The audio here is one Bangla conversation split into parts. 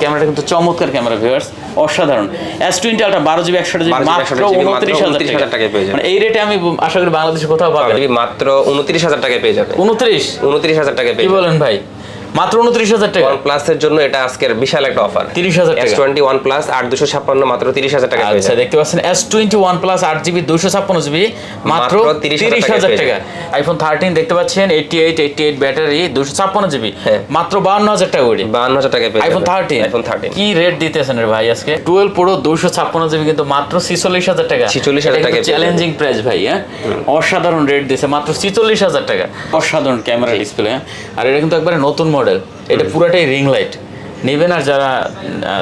ক্যামেরাটা কিন্তু চমৎকার ক্যামেরা ভিউয়ার্স অসাধারণ। এস টোয়েন্টি আলটা বারো জিবি একশো জিবি 12 মাত্র 128 GB, মাত্র উনত্রিশ হাজার টাকা টাকায়। পেয়ে যাবেন। মানে এই রেটে আমি আশা করি বাংলাদেশে কোথাও পাবেন। মাত্র উনত্রিশ হাজার টাকায় পেয়ে যাবে উনত্রিশ? উনত্রিশ হাজার টাকায় পেয়ে বলেন ভাই? মাত্র উনত্রিশ হাজার টাকা। ওয়ান প্লাসের জন্য এটা আজকের বিশাল একটা অফার 30,000 টাকা। এস টোয়েন্টি ওয়ান প্লাস আট দুশো ছাপ্পান্ন মাত্র তিরিশ হাজার টাকা আচ্ছা দেখতে পাচ্ছেন এস টোয়েন্টি ওয়ান প্লাস আট জিবি দুশো ছাপ্পান্ন জিবি মাত্র মাত্র 30,000 তিরিশ হাজার টাকা আইফোন থার্টিন দেখতে পাচ্ছেন eighty eight eighty eight battery দুশো ছাপ্পান্ন জিবি হ্যাঁ। মাত্র হাজার টাকা করে। বাহান্ন হাজার পেয়ে আইফোন থার্টিন আইফোন থার্টিন কি রেট দিতেছেন রে ভাই আজকে? টুয়েলভ প্রো দুশো ছাপ্পান্ন জিবি কিন্তু মাত্র ছিচল্লিশ হাজার টাকা। 46,000 টাকায় পেয়ে চ্যালেঞ্জিং প্রাইস ভাই হ্যাঁ? অসাধারণ রেট দিয়েছে মাত্র ছিচল্লিশ হাজার টাকা। অসাধারণ ক্যামেরা ডিসপ্লে আর এটা কিন্তু একবারে নতুন মডেল এটা পুরাটাই রিং লাইট নেবেন আর যারা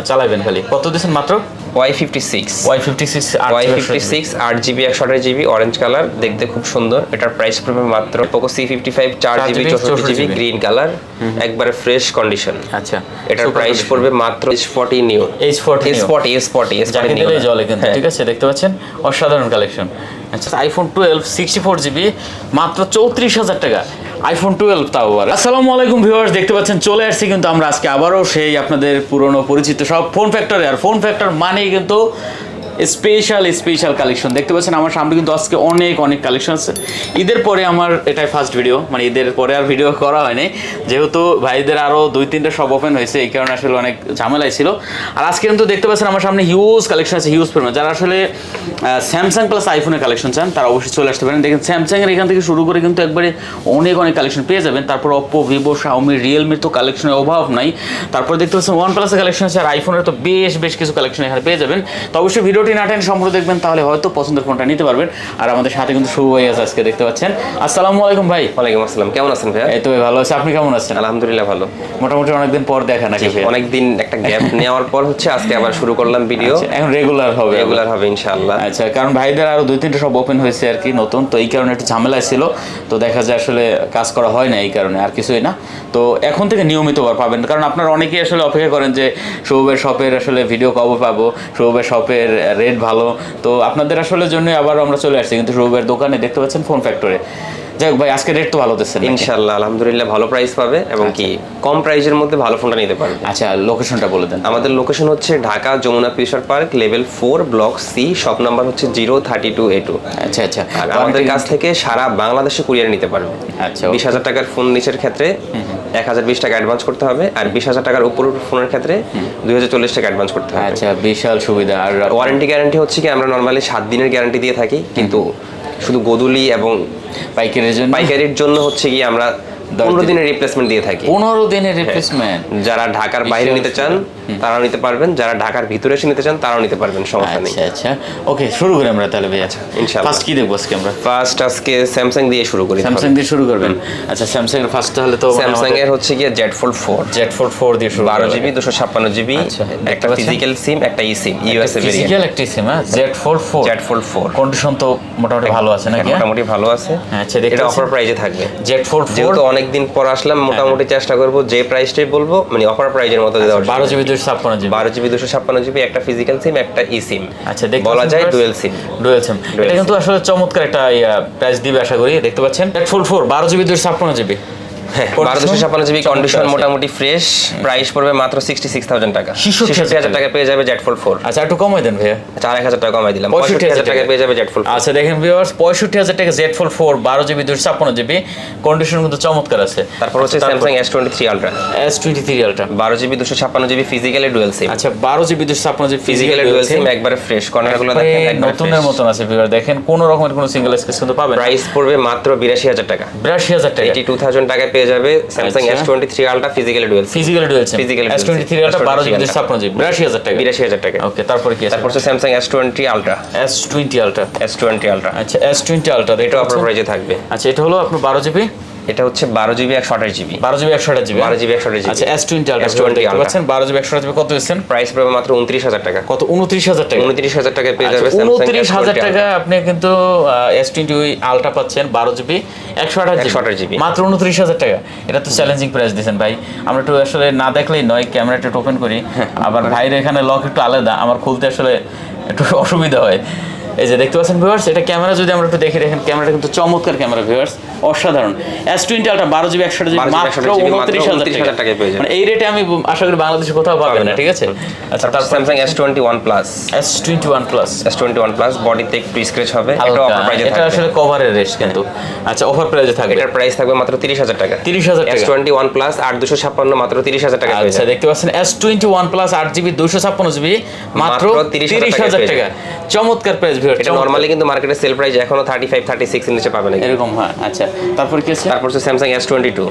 চালাবেন খালি। কত দিয়েছেন মাত্র? Y fifty six Y fifty six Y fifty six আট জিবি একশো আঠাশ জিবি অরেঞ্জ কালার দেখতে খুব সুন্দর। এটার প্রাইস পড়বে মাত্র পোকো সি ফিফটি ফাইভ চার জিবি চৌষট্টি জিবি গ্রিন কালার একবারে ফ্রেশ কন্ডিশন আচ্ছা এটার প্রাইস পড়বে মাত্র S forty new H forty S forty S forty S forty দিলেই জলে কিন্তু ঠিক আছে? দেখতে পাচ্ছেন? অসাধারণ কালেকশন আচ্ছা iPhone twelve sixty four GB মাত্র চৌত্রিশ হাজার টাকা। আইফোন টুয়েলভ তাও আবার আসসালামু আলাইকুম ভিউয়ার্স দেখতে পাচ্ছেন, চলে আসছি কিন্তু আমরা আজকে আবারও সেই আপনাদের পুরনো পরিচিত সব ফোন ফ্যাক্টরে আর ফোন ফ্যাক্টর মানেই কিন্তু স্পেশাল স্পেশাল কালেকশন দেখতে পাচ্ছেন, আমার সামনে কিন্তু আজকে অনেক অনেক কালেকশন আছে। ঈদের পরে আমার এটাই ফার্স্ট ভিডিও মানে ঈদের পরে আর ভিডিও করা হয়নি। যেহেতু ভাইদের আরও দুই, তিনটা সব ওপেন হয়েছে, এই কারণে আসলে অনেক ঝামেলাই ছিল। আর আজকে কিন্তু দেখতে পাচ্ছেন, আমার সামনে হিউজ কালেকশন আছে হিউজ পরিমাণ। যারা আসলে স্যামসাং প্লাস আইফোনের কালেকশন চান, তারা অবশ্যই চলে আসতে পারেন। দেখেন স্যামসাংয়ের এখান থেকে শুরু করে কিন্তু একবারে অনেক অনেক কালেকশন পেয়ে যাবেন। তারপর অপ্পো ভিভো শাওমি রিয়েলমির তো কালেকশনের অভাব নাই। তারপর দেখতে পাচ্ছেন ওয়ান প্লাসের কালেকশন আছে, আর আইফোনের তো বেশ বেশ কিছু কালেকশন এখানে পেয়ে যাবেন। তো অবশ্যই ভিডিওটি না টেনে সম্পূর্ণ দেখবেন তাহলে হয়তো পছন্দের ফোনটা নিতে পারবেন। আর আমাদের সাথে কিন্তু শুভ হয়ে আছে আজকে দেখতে পাচ্ছেন। আসসালামু আলাইকুম ভাই। ওয়ালাইকুম আসসালাম। কেমন আছেন ভাইয়া? এই তো ভাই ভালো আছে। আপনি কেমন আছেন? আলহামদুলিল্লাহ ভালো। মোটামুটি অনেকদিন পর দেখা নাকি ভাই অনেকদিন একটা গ্যাপ নেওয়ার পর হচ্ছে আজকে আবার শুরু করলাম ভিডিও এখন রেগুলার হবে রেগুলার হবে ইনশাআল্লাহ। আচ্ছা কারণ ভাইদের আরও দুই তিনটা সব ওপেন হয়েছে আর কি নতুন। তো এই কারণে একটু ঝামেলা ছিল। তো দেখা যায় আসলে কাজ করা হয় না এই কারণে আর কিছুই না। তো এখন থেকে নিয়মিত পাবেন। কারণ আপনারা অনেকেই আসলে অপেক্ষা করেন যে সৌবের শপের আসলে ভিডিও কবে পাবো সৌবের শপের রেট ভালো। তো আপনাদের আসলে জন্য আবার আমরা চলে আসছি কিন্তু সৌবের দোকানে দেখতে পাচ্ছেন ফোন ফ্যাক্টরে যাই হোক ভাই আজকে রেট তো ভালো দিচ্ছেন ইনশাল্লাহ আলহামদুলিল্লাহ ভালো প্রাইস পাবে এবং কি কম প্রাইসের মধ্যে ভালো ফোনটা নিতে পারবে। আচ্ছা লোকেশনটা বলে দেন। আমাদের লোকেশন হচ্ছে Dhaka Jamuna Future Park level four block C shop number হচ্ছে zero thirty two A two আচ্ছা আচ্ছা। আমাদের কাছ থেকে সারা বাংলাদেশে কুরিয়ার নিতে পারবে। আচ্ছা বিশ হাজার টাকার ফোন নিচের ক্ষেত্রে। এক হাজার বিশ টাকা অ্যাডভান্স করতে হবে আর বিশ হাজার টাকার উপর ফোনের ক্ষেত্রে দুই হাজার চল্লিশ টাকা অ্যাডভান্স করতে হবে। আচ্ছা বিশাল সুবিধা। আর ওয়ারেন্টি গ্যারান্টি হচ্ছে কি আমরা নর্মালি সাত দিনের গ্যারান্টি দিয়ে থাকি কিন্তু শুধু গোদুলি এবং পাইকারের জন্য? পাইকারির জন্য হচ্ছে কি আমরা পনেরো দিনের রিপ্লেসমেন্ট দিয়ে থাকি। পনেরো দিনের রিপ্লেসমেন্ট যারা ঢাকার বাইরে নিতে চান তারাও নিতে পারবেন। যারা ঢাকার ভিতরে এসে নিতে চান তারাও নিতে পারবেন সমস্যা নেই। আচ্ছা আচ্ছা। ওকে শুরু করি আমরা তাহলে ভাই আচ্ছা ইনশাআল্লাহ। ফার্স্ট কি দেখব আজকে আমরা? ফার্স্ট আজকে স্যামসাং দিয়ে শুরু করি স্যামসাং দিয়ে শুরু করবেন? আচ্ছা স্যামসাং এর ফার্স্ট তাহলে তো স্যামসাং এর হচ্ছে গিয়ে Z Fold four Z four four দিয়ে শুরু বারো জিবি দুশো ছাপ্পান্ন জিবি আচ্ছা, একটা ফিজিক্যাল সিম একটা E SIM USA variant physical একটি সিম হ্যাঁ? Z four four Z Fold four condition তো মোটামুটি ভালো আছে নাকি হ্যাঁ? মোটামুটি ভালো আছে। আচ্ছা, দেখতে এটা? অফার প্রাইজে থাকবে। জেড ফোর ফোর যেহেতু অনেকদিন পর আসলাম মোটামুটি চেষ্টা করব যে প্রাইসটাই বলব মানে অফার প্রাইজের মতো দেওয়ার বারো জিবি দুশো ছাপ্পান্ন জিবি। বারো জিবি দুশো ছাপ্পান্ন জিবি একটা ফিজিক্যাল সিম একটা ই সিম আচ্ছা বলা যায়? ডুয়েল সিম ডুয়েল সিম এটা কিন্তু আসলে চমৎকার একটা প্রাইস দিবে আশা করি। দেখতে পাচ্ছেন? ফোর ফোর বারো জিবি দুশো ছাপ্পান্ন জিবি। হ্যাঁ Condition? বারো জিবি কন্ডিশন মোটামুটি ফ্রেশ প্রাইস পড়বে মাত্র সিক্সটি সিক্স থাউজেন্ড টাকা 66,000 ছিষট্টি হাজার টাকা পেয়ে যাবে জেড ফোল্ড ফোর আচ্ছা একটু কমাই দেন ভাইয়া। চার এক হাজার টাকা কমাই দিলাম। পঁয়ষট্টি হাজার টাকা পেয়ে যাবে জেড ফোল্ড আচ্ছা দেখেন ভিউয়ার্স পঁয়ষট্টি হাজার টাকা জেড ফোর ফোর বারো জিবি দুশো ছাপ্পান্ন জিবি কন্ডিশন কিন্তু চমৎকার আছে। তারপর হচ্ছে Samsung S twenty three ultra S twenty three ultra বারো জিবি দুশো ছাপ্পান্ন জিবি ফিজিক্যালি ডুয়েল সিম আচ্ছা বারো জিবি দুশো ছাপ্পান্ন জিবি ফিজিক্যালি ডুয়েল সিম একবারে ফ্রেশ কর্নারগুলো দেখেন নতুনের মতন আছে ভিউয়ার দেখেন কোনো রকমের কোনো সিঙ্গেল স্কেচ কিন্তু পাবেন প্রাইস পড়বে মাত্র বিরাশি হাজার টাকা। বিরাশি হাজার টাকা। এইটি টু থাউজেন্ড টাকায় পেয়ে যাবে Samsung. S twenty three ultra physically dual physical dual SIM S twenty three ultra বারো জিবি S23 দুশো ছাপ্পান্ন জিবি বিরাশি হাজার টাকা। বিরাশি হাজার টাকা। ওকে তারপরে কি তারপর হচ্ছে Samsung S twenty ultra S twenty ultra S twenty ultra আচ্ছা এস টোয়েন্টি আলট্রা এটা আপনার প্রাইজে থাকবে। আচ্ছা এটা হলো আপনার বারো জিবি। এটা হচ্ছে বারো জিবি একশো আঠাশ জিবি। বারো জিবি একশো আঠাশ জিবি 12 GB 128 GB আচ্ছা এস টোয়েন্টি আলট্রা S20 দেখতে। পাচ্ছেন বারো জিবি একশো আঠাশ জিবি কত দিচ্ছেন? প্রাইস পড়বে মাত্র উনত্রিশ হাজার টাকা। কত? উনত্রিশ হাজার টাকা। উনত্রিশ হাজার টাকায় পেয়ে যাবে আচ্ছা, উনত্রিশ হাজার টাকা আপনি কিন্তু এস টোয়েন্টি আলট্রা পাচ্ছেন বারো জিবি একশো আঠাশ 128 GB মাত্র উনত্রিশ হাজার টাকা। এটা তো চ্যালেঞ্জিং প্রাইস দিয়েছেন ভাই। আমরা একটু আসলে না দেখলেই নয় ক্যামেরাটা একটু ওপেন করি। আবার ভাইয়ের এখানে লক একটু আলাদা আমার খুলতে আসলে একটু অসুবিধা হয়। এই যে দেখতে পাচ্ছেন ভিউয়ার্স এটা ক্যামেরা যদি আমরা একটু দেখে দেখেন ক্যামেরাটা কিন্তু চমৎকার ক্যামেরা ভিউয়ার্স অসাধারণ। এস টোয়েন্টি আলট্রা বারো জিবি একশো জিবি মাত্র 128 উনত্রিশ হাজার 29,000 টাকায় পেয়ে মানে এই রেটে আমি আশা করি বাংলাদেশে কোথাও পাবেন না ঠিক আছে? আচ্ছা তারপর Samsung S twenty one plus S twenty one plus S twenty one plus বডিতে একটু হবে এটা অফার প্রাইজে এটা আসলে কভারের রেস কিন্তু। আচ্ছা অফার প্রাইজে থাকবে। এটার প্রাইস থাকবে মাত্র তিরিশ হাজার টাকা। 30,000 টাকা। এস টোয়েন্টি ওয়ান প্লাস আট দুশো ছাপ্পান্ন মাত্র তিরিশ হাজার টাকা আচ্ছা দেখতে পাচ্ছেন এস টোয়েন্টি ওয়ান প্লাস আট জিবি দুশো ছাপ্পান্ন জিবি মাত্র মাত্র 30,000 তিরিশ হাজার টাকা। চমৎকার প্রাইস এটা নর্মালি কিন্তু মার্কেটে সেল প্রাইস এখনও থার্টি ফাইভ থার্টি সিক্স নিচে পাবেন না এরকম হ্যাঁ আচ্ছা। তারপর কি আছে? তারপর হচ্ছে টু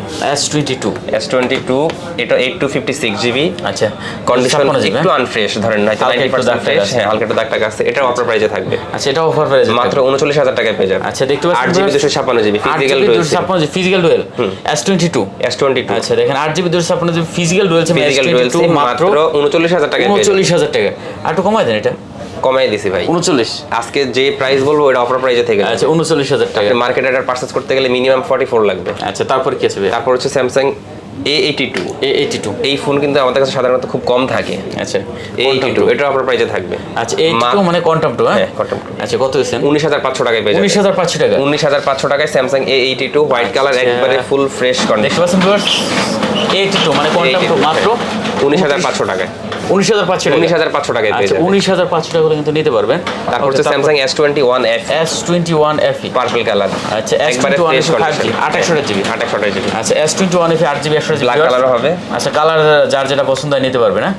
এস টোয়েন্টি টু এটা eight two fifty six GB আচ্ছা কন্ডিশন একটু হ্যাঁ? আনফ্রেশ ধরেন একটু পার্সেন্ট দাগ টাগ ফ্রেশ হ্যাঁ হালকা একটু দাগ টাগ আছে। এটা অফার প্রাইজে থাকবে। আচ্ছা এটা অফার প্রাইস মাত্র উনচল্লিশ হাজার টাকায় পেয়ে যাবে। আচ্ছা দেখতে পাচ্ছেন আট জিবি দুশো ছাপ্পান্ন GB physical physical dual S twenty two S twenty two আচ্ছা দেখেন আট জিবি দুশো ছাপ্পান্ন physical dual SIM physical dual SIM মাত্র উনচল্লিশ হাজার টাকায় পেয়ে যাবে। উনচল্লিশ হাজার টাকা আর একটু কমাই দেন এটা। কমাই দিছি ভাই। উনচল্লিশ। আজকে যে প্রাইস বলব ওটা অফার প্রাইজে থেকে আচ্ছা উনচল্লিশ হাজার টাকা। মার্কেটে এটা পারচেজ করতে গেলে মিনিমাম ফর্টি ফোর লাগবে। আচ্ছা তারপর কি আছে তারপর হচ্ছে Samsung A eighty two A eighty two এই ফোন কিন্তু আমাদের কাছে সাধারণত খুব কম থাকে। আচ্ছা এ এইটি টু এটা অফার প্রাইজে থাকবে। আচ্ছা এইটি টু মাত্র- মানে কোয়ান্টাম টু হ্যাঁ? হ্যাঁ, quantum two। আচ্ছা কত হয়েছেন উনিশ হাজার পাঁচশো টাকায় পেয়ে উনিশ যাবে হাজার পাঁচশো টাকা। উনিশ হাজার পাঁচশো টাকায় Samsung A eighty two white colour. একবারে ফুল ফ্রেশ দেখতে পাচ্ছেন ভিউয়ার্স এইটি টু মানে কোয়ান্টাম টু মাত্র উনিশ হাজার পাঁচশো টাকায়। উনিশ হাজার পাঁচশো উনিশ হাজার পাঁচশো টাকায় আচ্ছা উনিশ হাজার পাঁচশো টাকা করে কিন্তু নিতে পারবেন। তারপর হচ্ছে Samsung S twenty one F S twenty one FE purple colour আচ্ছা S twenty one fresh five G আঠাশশো জিবি। আঠাশশো জিবি। আচ্ছা এস টোয়েন্টি ওয়ান এফি আট জিবি একশো ব্ল্যাক কালারও হবে। আচ্ছা কালার যার যেটা পছন্দ হয় নিতে পারবে না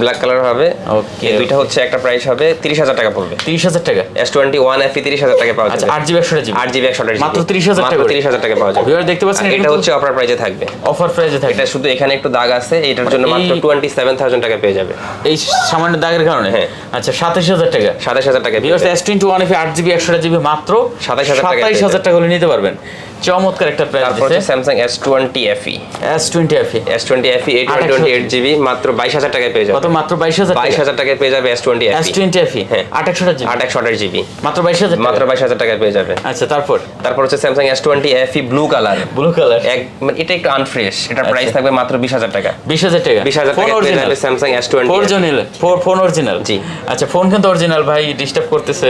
ব্ল্যাক কালার হবে। Okay, দুইটা হচ্ছে একটা প্রাইস হবে তিরিশ হাজার টাকা পড়বে। তিরিশ হাজার টাকা? এস টোয়েন্টি ওয়ান এফ তিরিশ হাজার টাকা পাওয়া যাবে। আট জিবি একশো জিবি। আট জিবি একশো মাত্র 30,000 টাকা। তিরিশ হাজার টাকা পাওয়া যাবে। ভিউয়ার দেখতে পাচ্ছেন এটা হচ্ছে অফার থাকবে। অফার প্রাইসে থাকে এটা শুধু এখানে একটু দাগ আছে এটার জন্য মাত্র টোয়েন্টি সেভেন থাউজেন্ড টাকা পেয়ে যাবে। এই সামান্য দাগের কারণে? হ্যাঁ। আচ্ছা সাতাশ হাজার টাকা। সাতাশ হাজার টাকা viewers S twenty one F আট জিবি একশো জিবি মাত্র সাতাশ হাজার সাতাইশ হাজার টাকা হলে নিতে পারবেন। চমৎকার একটা প্রাইস তারপর হচ্ছে Samsung S20 FE S20 FE S20 FE 828 GB মাত্র 22000 টাকায় পেয়ে যাবে। কত? মাত্র 22000 22000 টাকায়। পেয়ে যাবে S20 FE S20 FE হ্যাঁ। 2800 GB 2800 GB মাত্র 22000 মাত্র 22000 টাকায় পেয়ে যাবে। আচ্ছা তারপর? তারপর হচ্ছে Samsung S20 FE blue colour blue colour এক মানে এটা একটু আনফ্রেশ এটা প্রাইস থাকবে মাত্র 20000 টাকা। 20000 টাকা। 20000 টাকা পেয়ে যাবে Samsung S20 phone original phone original জি। আচ্ছা ফোন কিন্তু অরিজিনাল ভাই ডিস্টার্ব করতেছে।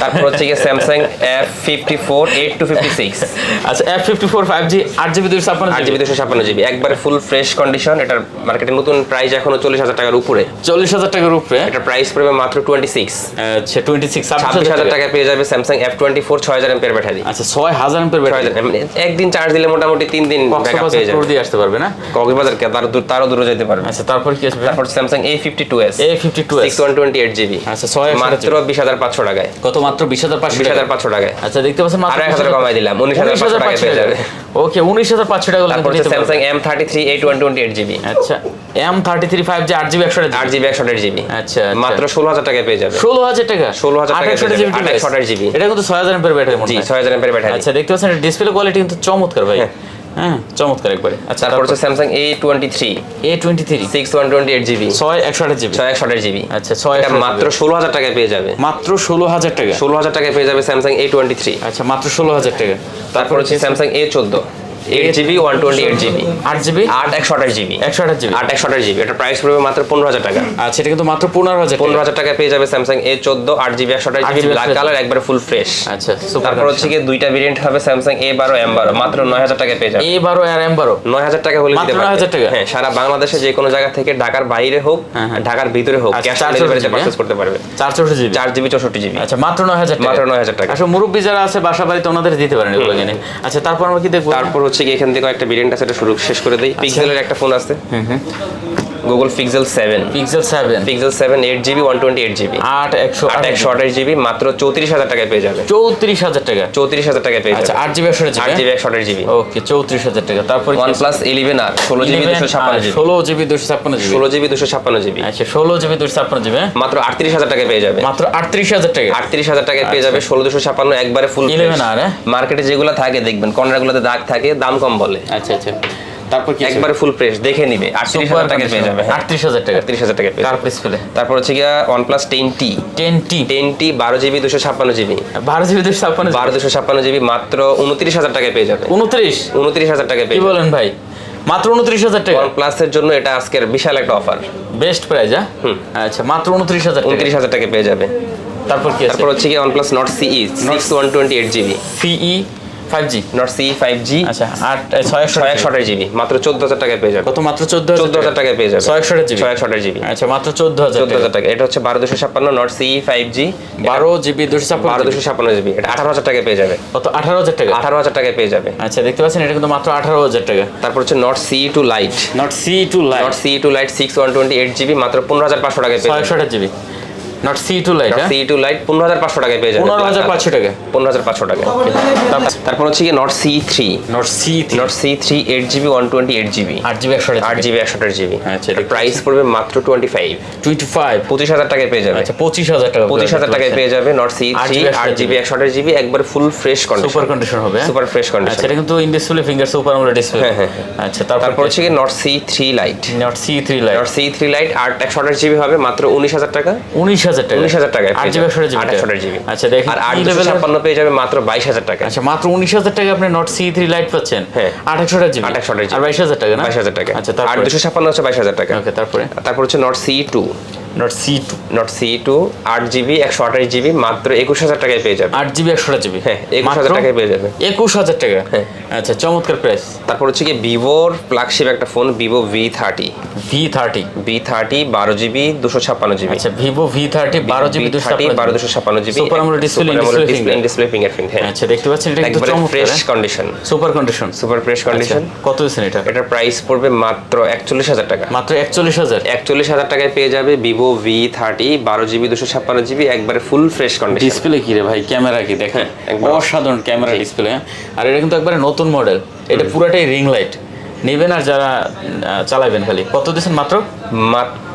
তারপর হচ্ছে Samsung F54 8256 আচ্ছা F fifty four five G আট জিবি দুশো ছাপ্পান্ন আট জিবি দুশো ছাপ্পান্ন জিবি একবারে ফুল ফ্রেশ কন্ডিশন এটার মার্কেটে নতুন প্রাইস এখনও চল্লিশ হাজার টাকার উপরে। চল্লিশ হাজার টাকার উপরে। এটার প্রাইস পড়বে মাত্র টোয়েন্টি সিক্স আচ্ছা টোয়েন্টি সিক্স ছাব্বিশ হাজার টাকায় পেয়ে যাবে স্যামসাং এফ টোয়েন্টি ফোর ছয় হাজার এমপের ব্যাটারি আচ্ছা ছয় হাজার এমপের ব্যাটারি মানে একদিন চার্জ দিলে মোটামুটি তিন দিন ব্যাকআপ পেয়ে যাবে। দিয়ে আসতে পারবে না? কক্সবাজার কে তারও দূর তারও দূরে যেতে পারবে। আচ্ছা তারপর কি আসবে? তারপর Samsung A fifty two S A fifty two six one twenty eight GB আচ্ছা ছয় মাত্র বিশ হাজার পাঁচশো টাকায়। কত মাত্র বিশ হাজার পাঁচশো বিশ হাজার পাঁচশো টাকায়। আচ্ছা দেখতে পাচ্ছেন আরও এক হাজার কমাই দিলাম উনিশ হাজার পাঁচশো টাকা। ওকে উনিশ হাজার পাঁচশো টাকা তারপর হচ্ছে Samsung M thirty three eight one twenty eight GB আচ্ছা M thirty three five G আট জিবি একশো আট জিবি একশো আট জিবি আচ্ছা মাত্র ষোলো হাজার টাকায় পেয়ে যাবে। ষোলো হাজার টাকা? 16,000 টাকা আঠাশশো পেয়ে জিবি 28 GB এটা কিন্তু ছয় হাজার এমপের ব্যাটারি জি ছয় হাজার এমপের ব্যাটারি আচ্ছা দেখতে পাচ্ছেন ডিসপ্লে কোয়ালিটি কিন্তু চমৎকার ভাই। হ্যাঁ। চমৎকার একবারে। আচ্ছা তারপর হচ্ছে Samsung A twenty three A twenty three six one twenty eight GB ছয় একশো আঠাশ জিবি ছয় একশো আঠাশ জিবি আচ্ছা ছয় মাত্র ষোলো হাজার টাকায় পেয়ে যাবে। মাত্র ষোলো হাজার টাকা। ষোলো হাজার টাকায় পেয়ে যাবে স্যামসাং এ টোয়েন্টি থ্রি আচ্ছা মাত্র ষোলো হাজার টাকা। তারপর হচ্ছে স্যামসাং এ চোদ্দ। Eight GB one twenty eight GB আট জিবি আট একশো আঠাশ জিবি একশো আঠাশ জিবি আট একশো আঠাশ জিবি এটা প্রাইস পড়বে মাত্র পনেরো হাজার টাকা। আচ্ছা এটা কিন্তু মাত্র পনেরো হাজার পনেরো হাজার টাকায় পেয়ে যাবে স্যামসাং এ চোদ্দ আট জিবি একশো আঠাশ জিবি ব্ল্যাক কালার একবার ফুল ফ্রেশ আচ্ছা তারপর হচ্ছে গিয়ে দুইটা ভেরিয়েন্ট হবে স্যামসাং এ বারো এম বারো। মাত্র নয় হাজার টাকায় পেয়ে যাবে। এ বারো আর এম বারো? নয় হাজার টাকা হলে দিতে পারবে। 9,000 টাকা? হ্যাঁ সারা বাংলাদেশে যে কোনো জায়গা থেকে ঢাকার বাইরে হোক হ্যাঁ, হ্যাঁ। ঢাকার ভিতরে হোক আচ্ছা, ক্যাশ 400 ডেলিভারিতে পারচেজ করতে পারবে। জিবি চার জিবি চৌষট্টি জিবি আচ্ছা মাত্র নয় হাজার টাকা। মাত্র 9,000 টাকা। আসলে মুরব্বী যারা আছে বাসা বাড়িতে ওনাদের দিতে পারেন এগুলো আচ্ছা তারপর আমরা কি দেখব? তারপর হচ্ছে কি এখান থেকে একটা ভেরিয়েন্ট আছে এটা শুরু শেষ করে দিই। পিক্সেলের একটা ফোন আছে Google Pixel seven Pixel seven Pixel seven eight GB one twenty eight GB আট একশো আট একশো আঠাশ জিবি মাত্র চৌত্রিশ হাজার টাকায় পেয়ে যাবে। চৌত্রিশ হাজার টাকা। চৌত্রিশ হাজার টাকায় পেয়ে আচ্ছা যাবে। আট জিবি একশো আট জিবি একশো আঠাশ জিবি ওকে চৌত্রিশ হাজার টাকা। তারপর ওয়ান প্লাস ইলেভেন আর ষোলো জিবি দুশো ছাপ্পান্ন জিবি ষোলো জিবি দুশো ছাপ্পান্ন জিবি ষোলো জিবি দুশো ছাপ্পান্ন জিবি আচ্ছা ষোলো জিবি দুশো ছাপ্পান্ন জিবি হ্যাঁ? মাত্র আটত্রিশ হাজার টাকায় পেয়ে যাবে। মাত্র আটত্রিশ হাজার টাকা। আটত্রিশ হাজার টাকায় পেয়ে যাবে ষোলো দুশো ছাপ্পান্ন একবারে ফুল 11 আর, হ্যাঁ? মার্কেটে যেগুলো থাকে দেখবেন কর্নারগুলোতে দাগ থাকে দাম কম বলে। আচ্ছা আচ্ছা। তারপর কি একবারে ফুল প্রেস দেখে নিবে। 38000 টাকা পেয়ে যাবে। 38000 টাকা। 38000 টাকা পেয়ে তারপর ডিসপ্লে তারপর হচ্ছে গিয়া OnePlus বারো জিবি 10T ছাপ্পান্ন বারো দুশো ছাপ্পান্ন জিবি। মাত্র 29000 টাকায় পেয়ে যাবে। 29 29000 টাকায় পেয়ে বলেন ভাই? মাত্র উনত্রিশ হাজার টাকা। প্লাসের জন্য এটা আজকের বিশাল একটা অফার বেস্ট প্রাইস হ্যাঁ আচ্ছা মাত্র উনত্রিশ হাজার উনত্রিশ হাজার টাকা পেয়ে যাবে। তারপর কি তারপর হচ্ছে কি OnePlus Nord CE 6128GB CE 5G Nord C 5G আচ্ছা 8 628 জিবি। মাত্র 14000 টাকায় পেয়ে যাবেন কত মাত্র 14000 14000 টাকায়? পেয়ে যাবেন 628 জিবি। 628 জিবি। আচ্ছা মাত্র 14000 14000 টাকা। এটা হচ্ছে 12256 Nord C 5G 12 GB 256 12256 GB. এটা 18000 টাকায় পেয়ে যাবে। কত 18000 টাকা? 18000 টাকায় পেয়ে যাবে। আচ্ছা দেখতে পাচ্ছেন এটা কিন্তু মাত্র 18000 টাকা। তারপর হচ্ছে Nord C two lite Nord C two lite Nord C two lite 6128 GB মাত্র 15500 টাকায় পেয়ে যাবে। 628 GB. Nord C two lite C two lite পনেরো হাজার পাঁচশো টাকায় পেয়ে যাবে। পনেরো হাজার পাঁচশো টাকা পনেরো হাজার পাঁচশো টাকা তারপর হচ্ছে কি Nord C three Nord C Nord C three eight GB one twenty eight GB আট জিবি একশো আট জিবি একশো আঠাশ জিবি আচ্ছা, প্রাইস পড়বে মাত্র টোয়েন্টি ফাইভ টোয়েন্টি ফাইভ পঁচিশ হাজার টাকায় পেয়ে যাবে। আচ্ছা পঁচিশ হাজার টাকা পঁচিশ হাজার টাকায় পেয়ে যাবে নট সি থ্রি আট জিবি একশো আঠাশ জিবি একবার full fresh condition super condition হবে সুপার ফ্রেশ আচ্ছা এটা কিন্তু in display finger super AMOLED display হ্যাঁ, হ্যাঁ, আচ্ছা তারপর হচ্ছে কি? Nord C three lite Nord C three lite Nord C three lite আট একশো আঠাশ জিবি হবে মাত্র উনিশ হাজার টাকা। উনিশ হাজার টাকা। উনিশ হাজার টাকায় আট জিবি। একশো জিবি আচ্ছা দেখেন আর আট ছাপ্পান্ন পেয়ে যাবে মাত্র বাইশ হাজার টাকা আচ্ছা মাত্র উনিশ হাজার টাকা আপনি নট সি থ্রি লাইট পাচ্ছেন? হ্যাঁ। একশো জিবি একশো জিবি। আর বাইশ হাজার টাকা না? বাইশ হাজার টাকা। আচ্ছা আট দুশো ছাপ্পান্ন হচ্ছে বাইশ হাজার টাকা। ওকে তারপরে? তারপর হচ্ছে Nord C two Nord C two Nord C two আট জিবি একশো আঠাশ জিবি মাত্র একুশ হাজার টাকায় পেয়ে যাবে। আট জিবি একশো জিবি হ্যাঁ, 21,000 টাকায় পেয়ে যাবে। একুশ হাজার টাকা? হ্যাঁ। আচ্ছা চমৎকার প্রাইস তারপর হচ্ছে কি ভিভোর ফ্ল্যাগশিপ একটা phone Vivo V thirty V thirty V thirty বারো জিবি দুশো ছাপ্পান্ন জিবি আচ্ছা ভিভো ভি থার্টি বারো জিবি দুশো থার্টি বারো দুশো ছাপ্পান্ন GB super AMOLED display display display fingerprint হ্যাঁ আচ্ছা দেখতে পাচ্ছেন এটা চমৎকার। Fresh? Condition super condition super fresh condition কত দিচ্ছেন এটা? এটার প্রাইস পড়বে মাত্র একচল্লিশ হাজার টাকা। মাত্র একচল্লিশ হাজার। একচল্লিশ হাজার টাকায় পেয়ে যাবে ভিভো ভি থার্টি বারো জিবি দুশো ছাপ্পান্ন জিবি একবারে ফুল ফ্রেশ কন্ডিশন ডিসপ্লে কি রে ভাই? ক্যামেরা কি? দেখেন হ্যাঁ, অসাধারণ ক্যামেরা ডিসপ্লে আর এটা কিন্তু একবারে নতুন মডেল এটা পুরাটাই রিং লাইট নেবেন আর যারা চালাবেন খালি। কত দিয়েছেন মাত্র? মাত্র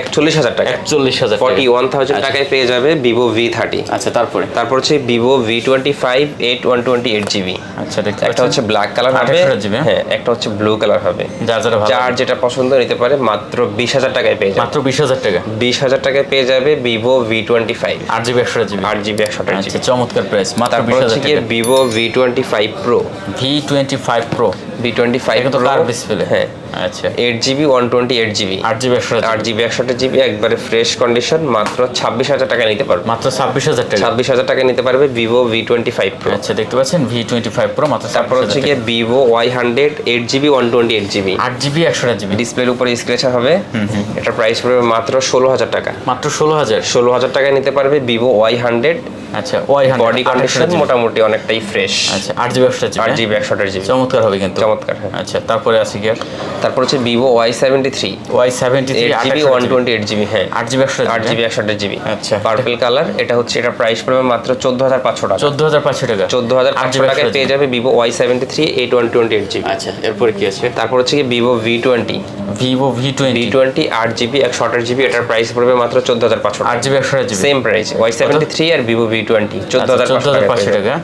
একচল্লিশ হাজার টাকা। একচল্লিশ হাজার ফর্টি ওয়ান থাউজেন্ড টাকায় পেয়ে যাবে ভিভো ভি থার্টি আচ্ছা তারপরে? তারপর হচ্ছে Vivo V twenty five eight one twenty eight GB আচ্ছা একটা হচ্ছে ব্ল্যাক কালার হবে। হ্যাঁ? হ্যাঁ একটা হচ্ছে ব্লু কালার হবে। যার যারা যার যেটা পছন্দ নিতে পারে মাত্র বিশ হাজার টাকায় পেয়ে যাবে। মাত্র বিশ হাজার টাকা। বিশ হাজার টাকায় পেয়ে যাবে ভিভো ভি টোয়েন্টি ফাইভ আট জিবি একশো জিবি আট জিবি একশো আঠাশ আচ্ছা জিবি চমৎকার প্রাইস মাত্র বিশ হাজার টাকা Vivo V twenty five pro V twenty five pro V twenty five large display হ্যাঁ। আচ্ছা eight GB one twenty eight GB আট জিবি একশো আট জিবি একশো জিবি একবারে ফ্রেশ কন্ডিশন মাত্র ছাব্বিশ হাজার টাকা নিতে পারবে। মাত্র ছাব্বিশ হাজার টাকা। ছাব্বিশ হাজার টাকা নিতে পারবে Vivo V twenty five pro আচ্ছা দেখতে পাচ্ছেন ভি টোয়েন্টি ফাইভ প্রো মাত্র তারপর হচ্ছে গিয়ে Vivo Y hundred eight GB one twenty eight GB আট জিবি একশো জিবি ডিসপ্লের উপরে স্ক্রেচার হবে। এটার প্রাইস পড়বে মাত্র ষোলো হাজার টাকা। মাত্র ষোলো হাজার। ষোলো হাজার টাকায় নিতে পারবে ভিভো ওয়াই হান্ড্রেড আচ্ছা ওয়াই বডি কন্ডিশন মোটামুটি অনেকটাই ফ্রেশ আচ্ছা আট জিবি একশো আট জিবি জিবি একশো আঠাশ জিবি চমৎকার হবে কিন্তু। চমৎকার হ্যাঁ। আচ্ছা তারপরে আছে কি তারপর হচ্ছে Vivo Y seventy three Y seventy three eight GB one twenty eight GB হ্যাঁ। আট জিবি একশো আট জিবি একশো আঠাশ জিবি আচ্ছা। পার্পল কালার এটা হচ্ছে এটা প্রাইস পড়বে মাত্র চোদ্দ হাজার পাঁচশো টাকা। চোদ্দ হাজার পাঁচশো টাকা। চোদ্দ হাজার আট পাঁচশো টাকায় পেয়ে যাবে Vivo Y seventy three eight one twenty eight GB আচ্ছা এরপরে কি আছে? তারপর হচ্ছে কি Vivo V twenty Vivo V twenty twenty আট জিবি একশো আঠাশ জিবি এটার প্রাইস পড়বে মাত্র চোদ্দ হাজার পাঁচশো আট জিবি একশো GB same price Y seventy three আর ভিভো ভি টোয়েন্টি চোদ্দ হাজার হাজার পাঁচশো টাকা।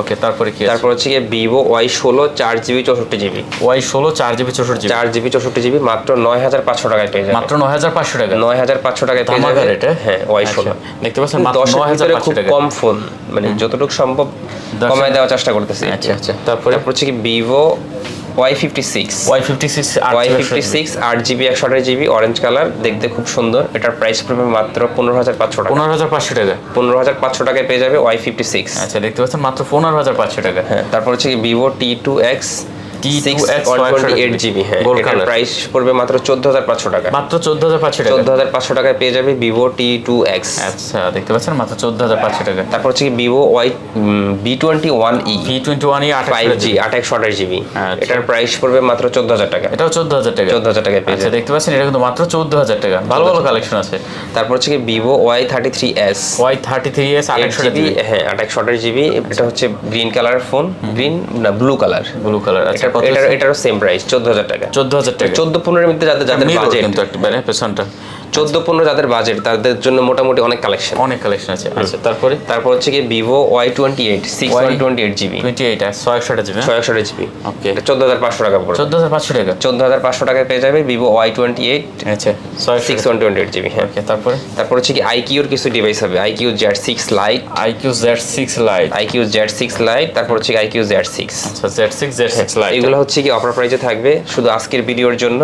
ওকে তারপরে কি আছে? তারপর হচ্ছে গিয়ে ভিভো ওয়াই ষোলো চার জিবি চৌষট্টি জিবি ওয়াই ষোলো চার জিবি চৌষট্টি জিবি চার জিবি চৌষট্টি জিবি মাত্র নয় হাজার পাঁচশো টাকায় পেয়ে যাবে মাত্র নয় হাজার পাঁচশো টাকা নয় হাজার পাঁচশো টাকায় পেয়ে যাবে রেটে হ্যাঁ? ওয়াই ষোলো। দেখতে পাচ্ছেন দশের ভিতরে খুব কম ফোন মানে যতটুকু সম্ভব কমায় দেওয়ার চেষ্টা করতেছি। আচ্ছা আচ্ছা। তারপরে হচ্ছে কি Vivo Y fifty six Y fifty six Y fifty six আট জিবি একশো আঠাশ জিবি অরেঞ্জ কালার দেখতে খুব সুন্দর। এটার প্রাইস পড়বে মাত্র পনেরো হাজার পাঁচশো টাকা। পনেরো হাজার পাঁচশো টাকা। পনেরো হাজার পাঁচশো টাকায় পেয়ে যাবে ওয়াই ফিফটি সিক্স আচ্ছা দেখতে পাচ্ছেন মাত্র পনেরো হাজার পাঁচশো টাকা। হ্যাঁ তারপর হচ্ছে কি Vivo T two X T2X eight GB হ্যাঁ এটার প্রাইস পড়বে মাত্র চোদ্দ হাজার পাঁচশো টাকা। মাত্র চোদ্দ হাজার পাঁচশো টাকা। চোদ্দ হাজার পাঁচশো টাকায় পেয়ে যাবে ভিভো টি টু এক্স আচ্ছা দেখতে পাচ্ছেন? মাত্র চোদ্দ হাজার পাঁচশো টাকা। তারপর হচ্ছে কি Vivo Y B twenty one E twenty one E five G আট একশো আঠাশ জিবি আচ্ছা। এটার প্রাইস পড়বে মাত্র চোদ্দ হাজার টাকা। এটাও চোদ্দ হাজার টাকা। চোদ্দ হাজার টাকায় পেয়ে আচ্ছা দেখতে পাচ্ছেন এটা কিন্তু মাত্র চোদ্দ হাজার টাকা। ভালো ভালো কালেকশন আছে। তারপর হচ্ছে কি Vivo Y thirty three S Y thirty three S আঠাশশো জিবি হ্যাঁ আট একশো আঠাশ জিবি এটা হচ্ছে গ্রিন কালার ফোন গ্রিন না ব্লু কালার ব্লু কালার আচ্ছা। কত এটার এটারও সেম প্রাইস চোদ্দ হাজার টাকা। 14000 টাকা। 14 15 এর মধ্যে যাদের যাদের বাজেট কিন্তু একবারে পেছনটা। চোদ্দ পনেরো যাদের বাজেট তাদের জন্য মোটামুটি অনেক কালেকশন অনেক কালেকশন আছে। আচ্ছা তারপরে? তারপর হচ্ছে কি Vivo Y twenty eight six one twenty eight GB twenty eight ছয় একশো জিবি ছয় একশো জিবি ওকে চোদ্দ হাজার পাঁচশো টাকা পড়বে। চোদ্দ হাজার পাঁচশো টাকা? চোদ্দ হাজার পাঁচশো টাকায় পেয়ে যাবে ভিভো ওয়াই টোয়েন্টি এইট আচ্ছা ছয় six one twenty eight GB হ্যাঁ। তারপরে? তারপর হচ্ছে কি আইকিউর কিছু ডিভাইস হবে। IQOO Z six lite iQOO Z six lite iQOO Z six lite তারপর হচ্ছে আইকিউ জেড সিক্স আচ্ছা Z six Z six lite এগুলো হচ্ছে কি অফার প্রাইসে থাকবে। শুধু আজকের ভিডিওর জন্য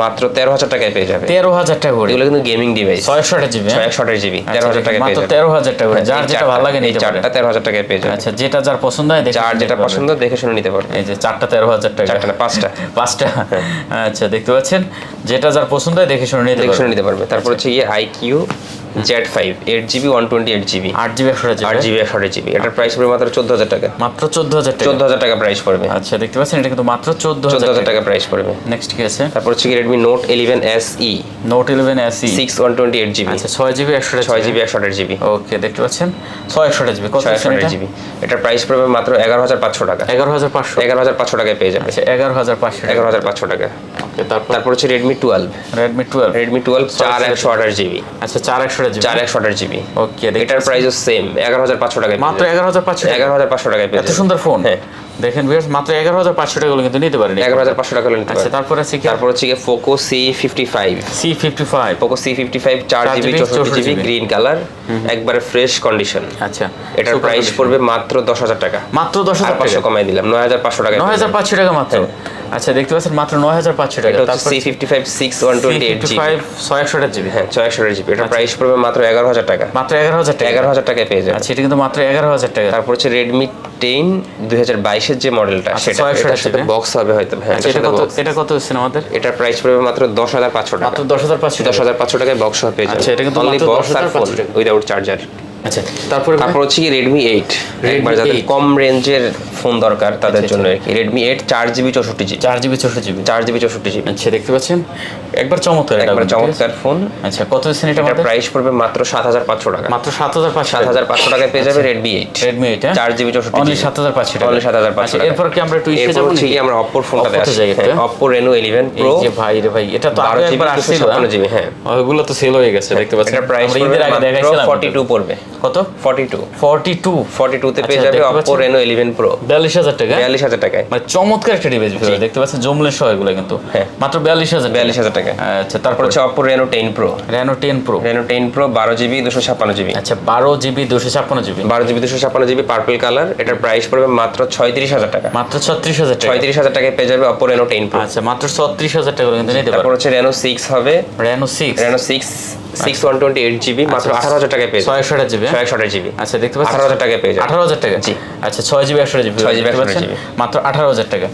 মাত্র তেরো হাজার টাকায় পেয়ে যাবে। তেরো হাজার টাকা করে এগুলো কিন্তু গেমিং ডিভাইস ছয়শো আট জিবি আঠাশ জিবি তেরো হাজার টাকা মাত্র তেরো হাজার টাকা করে। যার যেটা ভালো লাগে এই চারটা তেরো হাজার টাকায় পেয়ে যাবে আচ্ছা যেটা যার পছন্দ হয় যার যেটা পছন্দ দেখে শুনে নিতে পারবে এই যে চারটা তেরো হাজার টাকা। চারটা পাঁচটা। পাঁচটা। আচ্ছা দেখতে পাচ্ছেন? যেটা যার পছন্দ হয় দেখে শুনে নিতে দেখে শুনে নিতে পারবে। তারপর হচ্ছে গিয়ে iQOO Z five eight GB one twenty eight GB আট জিবি একশো আট জিবি জিবি একশো আঠাশ জিবি এটার প্রাইস পড়বে মাত্র চোদ্দ হাজার টাকা। মাত্র চোদ্দ হাজার চোদ্দ হাজার টাকা প্রাইস পড়বে। আচ্ছা দেখতে পাচ্ছেন এটা কিন্তু মাত্র চোদ্দ হাজার টাকা। প্রাইস পড়বে। নেক্সট কি আছে? তারপর হচ্ছে Redmi Note eleven S E Note eleven SE six one twenty eight GB আচ্ছা ছয় জিবি একশো ছয় জিবি একশো আঠাশ জিবি ওকে দেখতে পাচ্ছেন ছয় একশো জিবি কত একশো জিবি এটার প্রাইস পড়বে মাত্র এগারো হাজার পাঁচশো টাকা। এগারো হাজার পাঁচশো। এগারো হাজার পাঁচশো টাকায় পেয়ে যাবে। এগারো হাজার পাঁচশো এগারো হাজার পাঁচশো টাকা। তারপর? তারপর হচ্ছে Redmi twelve Redmi twelve Redmi twelve চার একশো আঠাশ জিবি আচ্ছা চার একশো জিবি চার একশো আঠাশ জিবি ওকে এটার প্রাইসও সেম এগারো হাজার পাঁচশো টাকায় মাত্র এগারো হাজার পাঁচশো এগারো হাজার পাঁচশো টাকায় এত সুন্দর ফোন হ্যাঁ। দেখেন ভিউয়ার্স মাত্র এগারো হাজার পাঁচশো টাকা গুলো কিন্তু নিতে পারেন এগারো হাজার পাঁচশো টাকা হলে নিতে আচ্ছা পারবে তারপর আছে কি? তারপর হচ্ছে গিয়ে Poco C fifty five C fifty five Poco C fifty five চার চার জিবি GB, চৌষট্টি জিবি GB গ্রিন কালার একবারে ফ্রেশ কন্ডিশন আচ্ছা এটার প্রাইস পড়বে মাত্র দশ হাজার টাকা। মাত্র দশ হাজার পাঁচশো কমাই দিলাম নয় হাজার পাঁচশো টাকা। নয় হাজার পাঁচশো টাকা মাত্র? আচ্ছা দেখতে পাচ্ছেন মাত্র নয় হাজার পাঁচশো টাকা। তারপর C fifty five six one twenty eight five ছয় একশো জিবি হ্যাঁ ছয় একশো জিবি এটার প্রাইস পড়বে মাত্র এগারো হাজার টাকা। মাত্র এগারো হাজার টাকা। এগারো হাজার টাকায় পেয়ে যাবে আচ্ছা এটা কিন্তু মাত্র এগারো হাজার টাকা। তারপর হচ্ছে রেডমি টেন দুই হাজার বাইশের যে মডেলটা আচ্ছা, সেটা 628 এটার সাথে বক্স হবে হয়তো। হ্যাঁ আচ্ছা এটা কত এটা কত হচ্ছে আমাদের? এটার প্রাইস পড়বে মাত্র দশ হাজার পাঁচশো টাকা। মাত্র দশ হাজার পাঁচশো দশ হাজার পাঁচশো টাকায় বক্স হবে আচ্ছা, এটা কিন্তু বক্স আর 10,500 ফোন। উইদাউট चार्जर আচ্ছা তারপরে তারপর হচ্ছে কি রেডমি এইট একবার যাদের কম রেঞ্জের ফোন দরকার তাদের আচ্ছা, জন্য আর কি রেডমি এইট চার জিবি চৌষট্টি জিবি চার জিবি চৌষট্টি জিবি চার জিবি চৌষট্টি জিবি আচ্ছা দেখতে পাচ্ছেন? একবার চমৎকার একবার? চমৎকার ফোন আচ্ছা কত হচ্ছে এটা প্রাইস পড়বে মাত্র সাত হাজার পাঁচশো টাকা। মাত্র সাত হাজার পাঁচশো সাত হাজার পাঁচশো টাকায় পেয়ে যাবে রেডমি এইট রেডমি এটা চার জিবি চৌষট্টি অনলি সাত হাজার পাঁচশো টাকা। অনলি সাত হাজার পাঁচশো আচ্ছা এরপর কি আমরা একটু এরপর হচ্ছে কি আমরা অপ্পোর ফোনটাতে Oppo তে আসি যাই অপ্পো রেনো ইলেভেন এই প্রো যে ভাই রে ভাই এটা তো জিবি একবার আসছিল। জিবি হ্যাঁ। ওইগুলো তো সেল হয়ে গেছে দেখতে পাচ্ছেন? এটার প্রাইস আমরা ঈদের আগে দেখাইছিলাম পড়বে। কত? Forty two forty two forty টুতে পেয়ে আচ্ছা, যাবে? রেনো ইলেভেন প্রো বিয়াল্লিশ হাজার টাকা বিয়াল্লিশ হাজার টাকায়। মানে চমৎকার একটা ডিভাইস দেখতে পাচ্ছেন জমলে সহ এগুলো কিন্তু। হ্যাঁ। মাত্র বিয়াল্লিশ হাজার বিয়াল্লিশ হাজার টাকায়। আচ্ছা তারপর হচ্ছে Pro Reno ten Pro Reno ten Pro বারো জিবি দুশো ছাপ্পান্ন জিবি আচ্ছা বারো জিবি দুশো ছাপ্পান্ন জিবি বারো জিবি দুশো ছাপ্পান্ন জিবি পার্পল কালার এটার প্রাইস পড়বে মাত্র ছয়ত্রিশ হাজার টাকা। মাত্র ছত্রিশ হাজার টাকা। ছয়ত্রিশ হাজার টাকায় পেয়ে যাবে অপ্পো রেনো টেন প্রো আচ্ছা মাত্র ছত্রিশ হাজার টাকা কিন্তু নিতে তারপর হচ্ছে রেনো সিক্স হবে। Reno six Reno six six one twenty eight GB মাত্র আঠারো হাজার টাকায় পেয়ে ছয় একশো জিবি ছয় একশো জিবি আচ্ছা দেখতে পাচ্ছেন? আঠারো হাজার টাকায় পেয়ে যাবে আঠারো হাজার টাকা? জি। আচ্ছা ছয় জিবি একশো জিবি 6 GB দেখতে 128 পাচ্ছেন? জিবি। মাত্র আঠারো হাজার টাকা।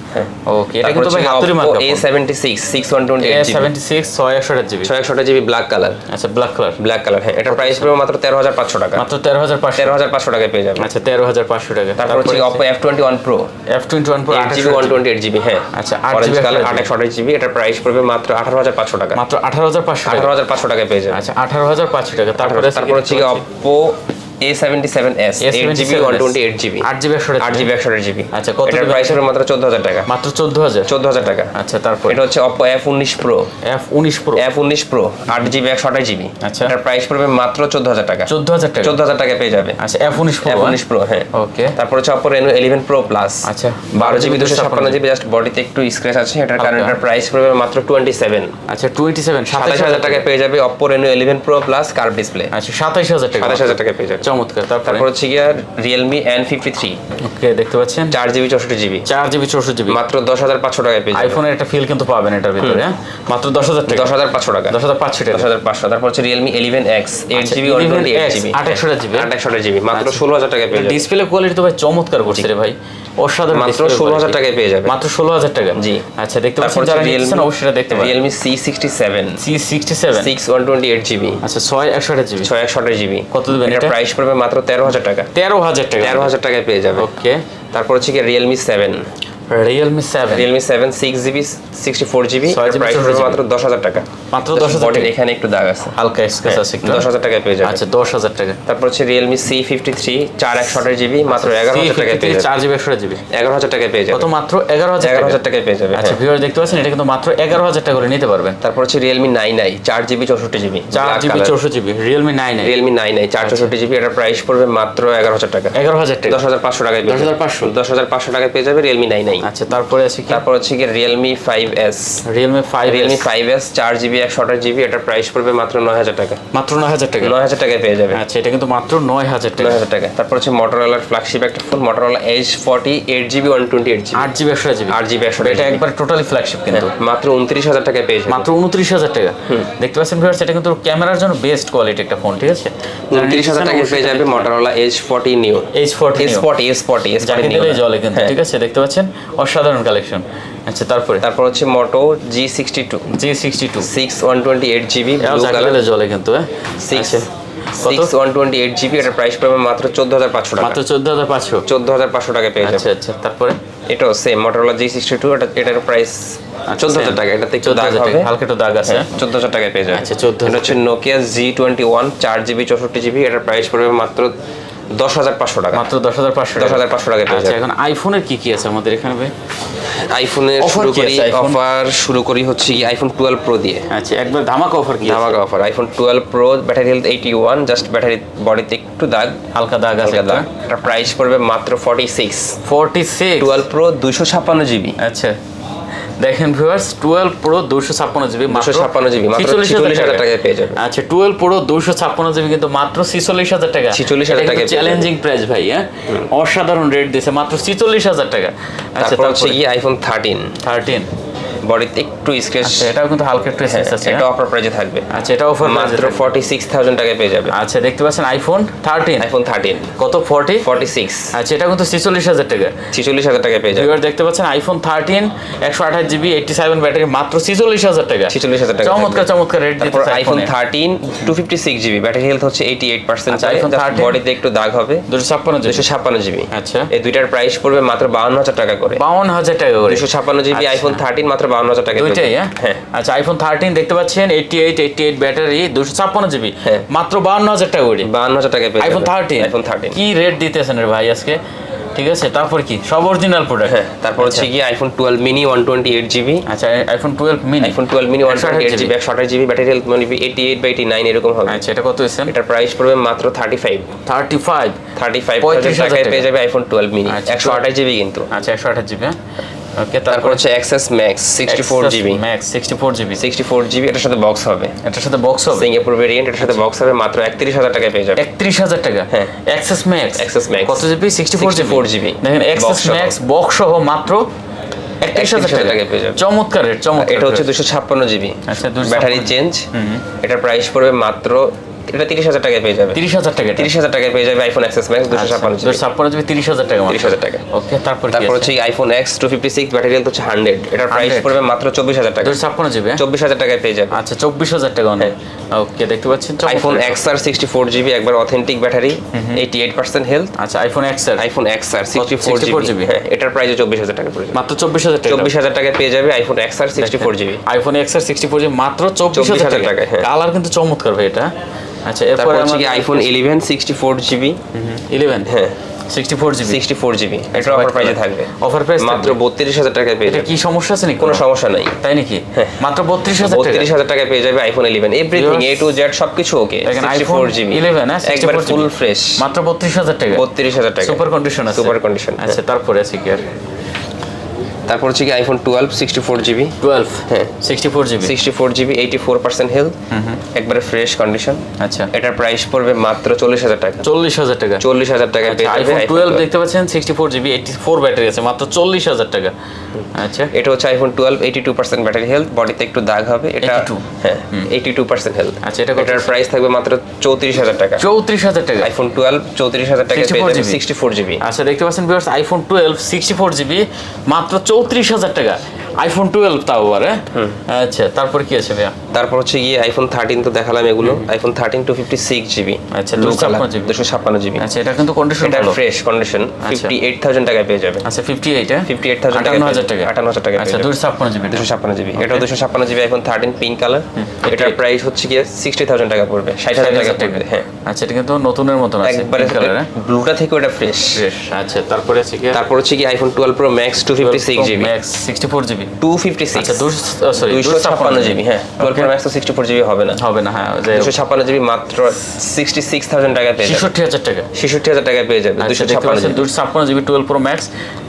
ওকে এটা কিন্তু ভাই হচ্ছে মার্কা A seventy six six one twenty A seventy six ছয় একশো জিবি ছয় একশো জিবি ব্ল্যাক কালার আচ্ছা ব্ল্যাক কালার ব্ল্যাক কালার হ্যাঁ এটার প্রাইস পড়বে মাত্র তেরো হাজার পাঁচশো টাকা। মাত্র তেরো হাজার পাঁচশো। তেরো হাজার পাঁচশো টাকায় পেয়ে যাবে আচ্ছা তেরো হাজার পাঁচশো টাকা। তারপর হচ্ছে Oppo F twenty one Pro F twenty one Pro eight GB one twenty eight GB হ্যাঁ। আচ্ছা, আট GB কালার আট একশো জিবি এটার প্রাইস পড়বে মাত্র আঠারো হাজার পাঁচশো টাকা। মাত্র আঠারো হাজার পাঁচশো আঠারো হাজার পাঁচশো টাকায় পেয়ে যাবে আচ্ছা আঠারো হাজার পাঁচশো টাকা। তারপরে তারপর হচ্ছে Oppo A seventy seven S eight GB one twenty eight GB আট জিবি একশো আট জিবি একশো জিবি আচ্ছা, কত এটার প্রাইস হবে মাত্র চোদ্দ হাজার টাকা। মাত্র চোদ্দ হাজার চোদ্দ হাজার টাকা। আচ্ছা তারপর? এটা হচ্ছে অপো এফ উনিশ প্রো এফ উনিশ প্রো এফ উনিশ প্রো আট জিবি একশো আঠাশ জিবি আচ্ছা। এটার প্রাইস পড়বে মাত্র চোদ্দ হাজার টাকা? টাকা টাকা পেয়ে যাবে। আচ্ছা এফ উনিশ প্রো এফ হ্যাঁ? ওকে তারপর হচ্ছে Oppo Reno eleven Pro plus আচ্ছা। বারো জিবি দুশো ছাপ্পান্ন জিবি জাস্ট বডিতে একটু স্ক্র্যাচ আছে এটার কারণে। এটার প্রাইস পড়বে মাত্র টোয়েন্টি সেভেন আচ্ছা টোয়েন্টি সেভেন সাতাশ হাজার টাকায় পেয়ে যাবে Oppo Reno eleven Pro plus curve display আচ্ছা সাতাইশ হাজার টাকা সাতাশ হাজার টাকায় পেয়ে যাবে। চমৎকার তারপর? হচ্ছে গিয়া Realme N fifty three okay দেখতে পাচ্ছেন? চার জিবি চৌষট্টি জিবি। চার জিবি চৌষট্টি জিবি। মাত্র দশ হাজার পাঁচশো টাকায় পেয়ে আইফোনের একটা ফিল কিন্তু পাবেন এটার ভিতরে হ্যাঁ? মাত্র দশ হাজার টাকা। দশ হাজার পাঁচশো টাকা। দশ হাজার পাঁচশো টাকা। দশ হাজার পাঁচশো। তারপর হচ্ছে রিয়েলমি ইলেভেন এক্স এইট আচ্ছা, GB one 11X, twenty eight GB. আট একশো জিবি। আট একশো জিবি মাত্র ষোলো হাজার টাকায় পেয়ে ডিসপ্লে কোয়ালিটি তো ভাই চমৎকার করছে রে ভাই। অসাধারণ মাত্র ষোলো হাজার টাকায় পেয়ে যাবে। মাত্র ষোলো হাজার টাকা। জি। আচ্ছা দেখতে পাচ্ছেন যারা নিচ্ছেন অবশ্যই দেখতে পাবেন Realme C sixty seven C sixty seven six one twenty eight GB আচ্ছা ছয় একশো আঠাশ জিবি ছয় একশো আঠাশ জিবি কত দেবেন এটা? প্রাইস পড়বে মাত্র তেরো হাজার টাকা। তেরো হাজার টাকা। তেরো হাজার টাকায় পেয়ে যাবে। ওকে। তারপর হচ্ছে কি Realme seven Realme seven Realme seven six GB sixty four GB price মাত্র দশ হাজার টাকা। মাত্র দশ হাজার টাকা। এখানে একটু দাগ আছে। হালকা স্কেচ আছে একটু। দশ হাজার টাকায় পেয়ে যাবে আচ্ছা দশ হাজার টাকা। তারপর হচ্ছে রিয়েলমি সি ফিফটি থ্রি চার একশো আঠাশ জিবি মাত্র এগারো হাজার টাকায় পেয়ে যাবে চার জিবি একশো জিবি এগারো হাজার টাকায় পেয়ে যাবে কত মাত্র? এগারো হাজার এগারো হাজার টাকায় পেয়ে যাবে আচ্ছা হ্যাঁ। ভিউয়ার দেখতে পাচ্ছেন এটা কিন্তু মাত্র এগারো হাজার টাকা করে নিতে পারবেন। তারপর হচ্ছে রিয়েলমি নাইন আই চার জিবি চৌষট্টি জিবি চার জিবি চৌষট্টি GB Realme nine Realme nine I চার চৌষট্টি জিবি এটার প্রাইস পড়বে মাত্র এগারো হাজার টাকা। এগারো হাজার টাকা। দশ হাজার পাঁচশো টাকায় পেয়ে 10,500 দশ হাজার পাঁচশো। টাকায় পেয়ে যাবে রিয়েলমি নাইন আই নেই। আচ্ছা তারপরে আছে কি? তারপর হচ্ছে কি Realme five S Realme five Realme five S চার জিবি একশো আঠাশ জিবি এটার প্রাইস পড়বে মাত্র নয় হাজার টাকা। মাত্র নয় হাজার টাকা? নয় হাজার টাকায় পেয়ে যাবে। আচ্ছা এটা কিন্তু মাত্র নয় হাজার টাকা। নয় হাজার টাকা। তারপর হচ্ছে মোটরোলার ফ্ল্যাগশিপ একটা phone Motorola H forty eight GB one twenty eight GB আট জিবি একশো জিবি আট জিবি একশো এটা একবার টোটালি ফ্ল্যাগশিপ কিন্তু। মাত্র উনত্রিশ হাজার টাকায় পেয়ে যাবে। মাত্র উনত্রিশ হাজার টাকা। দেখতে পাচ্ছেন ভিউয়ার্স এটা কিন্তু ক্যামেরার জন্য বেস্ট কোয়ালিটি একটা ফোন ঠিক আছে? উনত্রিশ হাজার টাকায় পেয়ে যাবে Motorola H forty new H forty S forty S forty S যাকে ফর্টি জলে কিন্তু হ্যাঁ। ঠিক আছে? দেখতে পাচ্ছেন? অসাধারণ কালেকশন আচ্ছা তারপরে? তারপর হচ্ছে Moto G sixty two G sixty two six one twenty eight GB জলে কিন্তু হ্যাঁ? সিক্স আচ্ছা, six one twenty eight GB এটার প্রাইস পড়বে মাত্র চোদ্দ হাজার পাঁচশো টাকা। মাত্র চোদ্দ হাজার পাঁচশো? চোদ্দ হাজার পাঁচশো টাকা পেয়ে আচ্ছা যাবে। আচ্ছা তারপরে? এটাও same Motorola G sixty two এটা এটার প্রাইস চোদ্দ হাজার টাকা এটাতে একটু দাগ হবে। হালকা একটু দাগ আছে। হ্যাঁ? চোদ্দ হাজার টাকায় পেয়ে যাবে। আচ্ছা, 14,000 এটা হচ্ছে নোকিয়া জি টোয়েন্টি ওয়ান চার জিবি চৌষট্টি জিবি এটার প্রাইস পড়বে মাত্র দশ হাজার পাঁচশো টাকা। মাত্র দশ হাজার পাঁচশো দশ হাজার পাঁচশো পেয়ে আচ্ছা এখন আইফোনের কি কি আছে আমাদের এখানে ভাই? আইফোনের শুরু করি অফার শুরু করি হচ্ছে কি আইফোন টুয়েলভ প্রো দিয়ে। আচ্ছা একবার ধামাকা অফার কি? ধামাকা offer iPhone twelve Pro battery health eighty one just battery বডিতে একটু দাগ হালকা দাগ আছে হালকা দাগ। এটার প্রাইস পড়বে মাত্র forty six forty six twelve Pro দুশো ছাপ্পান্ন জিবি আচ্ছা। দেখেন ভিউয়ার্স টুয়েলভ প্রো দুশো ছাপ্পান্ন জিবি মাত্র ছাপ্পান্ন জিবি মাত্র ছিচল্লিশ হাজার টাকায়। পেয়ে যাবে আচ্ছা টুয়েলভ প্রো দুশো ছাপ্পান্ন জিবি কিন্তু মাত্র ছিচল্লিশ হাজার টাকা। 46,000 টাকা চ্যালেঞ্জিং প্রাইস ভাই হ্যাঁ? অসাধারণ রেট দিয়েছে মাত্র ছিচল্লিশ হাজার টাকা। আচ্ছা তারপর হচ্ছে কি আইফোন থার্টিন থার্টিন বডিতে একটু স্ক্রেচ আচ্ছা এটাও কিন্তু হালকা একটু স্পেস আছে এটা হ্যাঁ? অফার প্রাইজে থাকবে। আচ্ছা এটা অফার মাত্র ফর্টি সিক্স থাউজেন্ড টাকায় পেয়ে যাবে। আচ্ছা দেখতে পাচ্ছেন আইফোন থার্টিন আইফোন থার্টিন কত ফর্টি ফর্টি সিক্স আচ্ছা এটা কিন্তু ছিচল্লিশ হাজার টাকা। ছিচল্লিশ হাজার টাকায় পেয়ে যাবে। ভিউয়ার দেখতে পাচ্ছেন আইফোন থার্টিন একশো আঠাশ জিবি এইটটি সেভেন ব্যাটারি মাত্র ছিচল্লিশ হাজার টাকা। 46,000 টাকা চমৎকার চমৎকার রেট দিতেছে iPhone iPhone thirteen two fifty six GB battery health হচ্ছে এইটি এইট পার্সেন্ট আচ্ছা, iPhone 13 বডিতে একটু দাগ হবে। দুশো ছাপ্পান্ন জিবি আচ্ছা। এই দুইটার প্রাইস পড়বে মাত্র বাউন্ন হাজার টাকা করে। বাউন্ন হাজার টাকা করে। দুশো ছাপ্পান্ন জিবি। আইফোন থার্টিন মাত্র বাউন্ন হাজার টাকা দুইটাই হ্যাঁ? হ্যাঁ? আচ্ছা আইফোন থার্টিন দেখতে পাচ্ছেন eighty eight eighty eight battery দুশো ছাপ্পান্ন জিবি হ্যাঁ। মাত্র বাউন্ন হাজার টাকা করে। বাউন্ন হাজার টাকা আইফোন থার্টিন আইফোন থার্টিন কি রেট দিতেছেন রে ভাই আজকে? ঠিক আছে তারপর কি? সব অরিজিনাল প্রোডাক্ট হ্যাঁ তারপর হচ্ছে কি iPhone twelve mini one twenty eight GB আচ্ছা iPhone twelve mini iPhone twelve mini one twenty eight 128 GB একশো আঠাশ জিবি ব্যাটারি হেলথ মানে এইটি এইট বা এইটি নাইন এরকম হবে। আচ্ছা এটা কত হয়েছে? এটার প্রাইস পড়বে মাত্র thirty five thirty five thirty five 35,000 টাকায় পেয়ে যাবে আইফোন টুয়েলভ মিনি আচ্ছা, একশো আঠাশ জিবি কিন্তু। আচ্ছা একশো আঠাশ জিবি হ্যাঁ? ওকে তারপর হচ্ছে XS max sixty four GB max sixty four GB sixty four GB এটার সাথে বক্স হবে। এটার সাথে বক্স হবে? সিঙ্গাপুর ভেরিয়েন্ট এটার সাথে বক্স হবে মাত্র একত্রিশ হাজার টাকায় পেয়ে যাবে। একত্রিশ হাজার টাকা? হ্যাঁ। XS Max Access Max। কত GB sixty four GB 64 GB দেখেন এক্সেস ম্যাক্স বক্স সহ মাত্র। চমৎকার রেট চমৎকার। এটা হচ্ছে দুশো ছাপ্পান্ন জিবি 256 ব্যাটারি চেঞ্জ এটার প্রাইস পড়বে মাত্র এটা তিরিশ হাজার টাকায় পেয়ে যাবে। তিরিশ হাজার টাকা তিরিশ হাজার টাকায় পেয়ে যাবে আইফোন এক্সএস ম্যাক্স দুশো ছাপ্পান্ন জিবি ছাপ্পান্ন জিবি তিরিশ হাজার টাকা 30,000 টাকা। ওকে তারপর তারপর হচ্ছে iPhone X two fifty six battery হচ্ছে হান্ড্রেড এটার প্রাইস পড়বে মাত্র চব্বিশ হাজার টাকা। দুশো ছাপ্পান্ন জিবি হ্যাঁ? চব্বিশ হাজার টাকায় পেয়ে যাবে। আচ্ছা চব্বিশ হাজার টাকা অনেক। ওকে দেখতে পাচ্ছেন iPhone X R sixty four GB একবার authentic battery eighty eight percent health আচ্ছা iPhone X R iPhone X R sixty four GB হ্যাঁ এটার প্রাইস চব্বিশ হাজার টাকা পড়ে যাবে। মাত্র চব্বিশ হাজার টাকা। চব্বিশ হাজার টাকায় পেয়ে যাবে iPhone X R sixty four GB iPhone X R sixty four GB মাত্র চব্বিশ হাজার টাকা। টাকায়, হ্যাঁ। কালার কিন্তু চমৎকার ভাই এটা। আচ্ছা এরপর হচ্ছে কি iPhone eleven sixty four GB eleven হ্যাঁ। Sixty four GB sixty four GB এটা অফার প্রাইসে থাকবে। অফার প্রাইস মাত্র বত্রিশ হাজার টাকায় পেয়ে যাবে। কি সমস্যা আছে নাকি? কোনো সমস্যা নাই। তাই নাকি? হ্যাঁ। মাত্র বত্রিশ হাজার বত্রিশ হাজার টাকায় পেয়ে যাবে iPhone eleven everything A to Z সবকিছু ওকে ফোর জিবি ইলেভেন হ্যাঁ একবার ফুল ফ্রেশ মাত্র বত্রিশ হাজার টাকা। বত্রিশ হাজার টাকা। সুপার কন্ডিশন আছে। Super condition, আচ্ছা তারপরে আছে কি আর? তারপর হচ্ছে কি iPhone twelve sixty four GB twelve হ্যাঁ। Sixty four GB sixty four GB eighty four percent health একবারে ফ্রেশ কন্ডিশন আচ্ছা। এটার প্রাইস পড়বে মাত্র চল্লিশ হাজার টাকা। চল্লিশ হাজার টাকা? চল্লিশ হাজার যাবে আইফোন টুয়েলভ 12 দেখতে পাচ্ছেন sixty four GB eighty four battery আছে মাত্র চল্লিশ হাজার টাকা। আচ্ছা। এটা হচ্ছে iPhone twelve eighty two percent battery health বডিতে একটু দাগ হবে এটা 82 হ্যাঁ এইটি টু পার্সেন্ট হেলথ আচ্ছা, এটা? এটার প্রাইস থাকবে মাত্র চৌত্রিশ হাজার টাকা। চৌত্রিশ হাজার টাকা। আইফোন টুয়েলভ চৌত্রিশ হাজার টাকা 64 পেয়ে যাবে GB সিক্সটি ফোর জিবি আচ্ছা দেখতে পাচ্ছেন viewers iPhone twelve sixty four GB মাত্র চৌত্রিশ হাজার টাকা। আইফোন টুয়েলভ তাও আবার আচ্ছা তারপর কি আছে ভাইয়া? তারপর হচ্ছে গিয়ে আইফোন থার্টিন তো দেখালাম এগুলো। IPhone thirteen two fifty six GB আচ্ছা, ব্লু 256 কালার দুশো ছাপ্পান্ন জিবি আচ্ছা এটা কিন্তু কন্ডিশন এটা fresh condition fifty eight thousand টাকায় পেয়ে যাবে। আচ্ছা fifty eight fifty eight thousand আটান্ন হাজার টাকা আটান্ন হাজার টাকা আচ্ছা দুশো ছাপ্পান্ন জিবি দুশো ছাপ্পান্ন জিবি এটা দুশো ছাপ্পান্ন GB iPhone thirteen pink colour এটার প্রাইস হচ্ছে গিয়ে সিক্সটি থাউজেন্ড টাকা পড়বে ষাট হাজার টাকা পড়বে হ্যাঁ। আচ্ছা এটা কিন্তু নতুনের মতন আছে একবারে কালার হ্যাঁ? ব্লুটা থেকে ওটা ফ্রেশ ফ্রেশ আচ্ছা তারপরে আছে কি তারপর হচ্ছে কি iPhone twelve Pro Max two fifty six GB Max sixty four GB two fifty six আচ্ছা দুশো ছাপ্পান্ন জিবি হ্যাঁ। টুয়েলভ প্রো ম্যাক্স তো সিক্সটি ফোর জিবি হবে না। হবে না হ্যাঁ দুশো ছাপ্পান্ন জিবি মাত্র সিক্সটি সিক্স থাউজেন্ড টাকায় পেয়ে ছেষট্টি হাজার টাকা। ছেষট্টি হাজার টাকায় পেয়ে যাবে আচ্ছা দুশো ছাপ্পান্ন দুশো ছাপ্পান্ন জিবি টুয়েলভ প্রো ম্যাক্স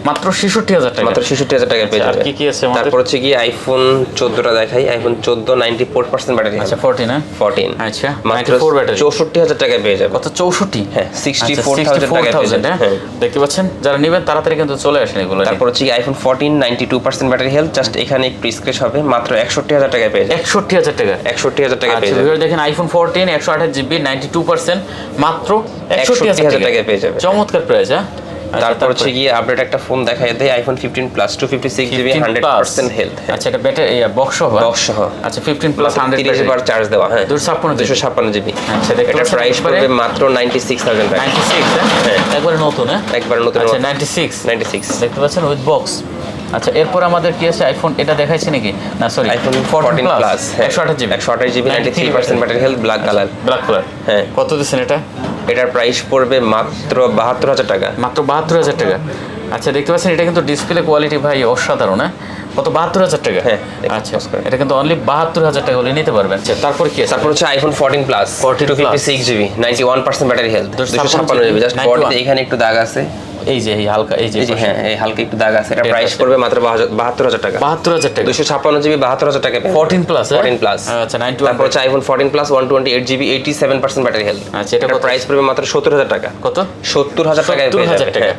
মাত্র ছেষট্টি হাজার টাকা। মাত্র ছেষট্টি হাজার টাকায় পেয়ে আচ্ছা, যাবে। কি কি আছে তারপর হচ্ছে কি আইফোন চোদ্দোটা দেখাই আইফোন চোদ্দ নাইনটি ফোর পার্সেন্ট ব্যাটারি আচ্ছা ফোরটিন হ্যাঁ? ফোরটিন আচ্ছা মাত্র 94 ব্যাটারি চৌষট্টি হাজার টাকায় পেয়ে যাবে। কত চৌষট্টি? হ্যাঁ, 64,000 টাকায় পেয়ে 64,000 যাবেন। হ্যাঁ। দেখতে পাচ্ছেন যারা নেবেন তাড়াতাড়ি কিন্তু চলে আসেন এগুলো তারপর হচ্ছে iPhone fourteen ninety two percent battery health just এখানে একটু স্ক্রেচ হবে মাত্র একষট্টি হাজার টাকায় পেয়ে যাবে একষট্টি হাজার টাকা। একষট্টি হাজার টাকায় আচ্ছা পেয়ে যাবে ভিউয়ার দেখেন আইফোন ফোরটিন একশো আঠাশ জিবি নাইনটি টু পার্সেন্ট মাত্র একষট্টি 61,000 হাজার টাকায় পেয়ে যাবে। চমৎকার প্রাইস হ্যাঁ? আচ্ছা, তারপর হচ্ছে গিয়ে আপডেট একটা ফোন দেখাই দেয় iPhone fifteen plus two fifty six GB 15 hundred percent health আচ্ছা এটা ব্যাটারি বক্স সহ বক্স সহ। আচ্ছা ফিফটিন প্লাস হান্ড্রেড তিরিশ বার চার্জ দেওয়া হ্যাঁ। 256 দুশো ছাপ্পান্ন জিবি আচ্ছা, এটা প্রাইস পড়বে মাত্র নাইনটি সিক্স থাউজেন্ড টাকা নাইনটি সিক্স হ্যাঁ। একবারে নতুন হ্যাঁ? একবার নতুন আচ্ছা নাইনটি সিক্স নাইনটি সিক্স দেখতে পাচ্ছেন উইথ বক্স আচ্ছা এরপর আমাদের কি আছে? আইফোন এটা দেখাইছি নাকি? না সরি আইফোন ফোরটিন প্লাস একশো আঠাশ জিবি একশো আঠাশ GB ninety three percent battery health black colour black colour হ্যাঁ। কত দিচ্ছেন এটা? এটার প্রাইস পড়বে মাত্র বাহাত্তর হাজার টাকা। মাত্র বাহাত্তর হাজার টাকা। আচ্ছা দেখতে পাচ্ছেন এটা কিন্তু ডিসপ্লে কোয়ালিটি ভাই অসাধারণ হ্যাঁ? কত বাহাত্তর হাজার টাকা? হ্যাঁ, আচ্ছা এটা কিন্তু অনলি বাহাত্তর হাজার টাকা হলে নিতে পারবেন। আচ্ছা তারপর কি আছে? তারপর হচ্ছে iPhone fourteen plus 14 two fifty six GB ninety one percent battery health দুশো ছাপ্পান্ন জিবি জাস্ট 91 বডিতে এখানে একটু দাগ আছে। এই যে এই হালকা এই যে হ্যাঁ এই হালকা একটু দাগ আছে। এটা প্রাইস। পড়বে মাত্র বাহাত্তর হাজার টাকা। বাহাত্তর হাজার টাকা। দুশো ছাপ্পান্ন জিবি বাহাত্তর হাজার টাকা ফোরটিন প্লাস ফোরটিন প্লাস আচ্ছা নাইনটি তারপর হচ্ছে iPhone fourteen plus one twenty eight GB eighty seven percent battery health আচ্ছা, এটা প্রাইস পড়বে মাত্র সত্তর হাজার টাকা। কত? সত্তর হাজার টাকায় সত্তর হাজার টাকা।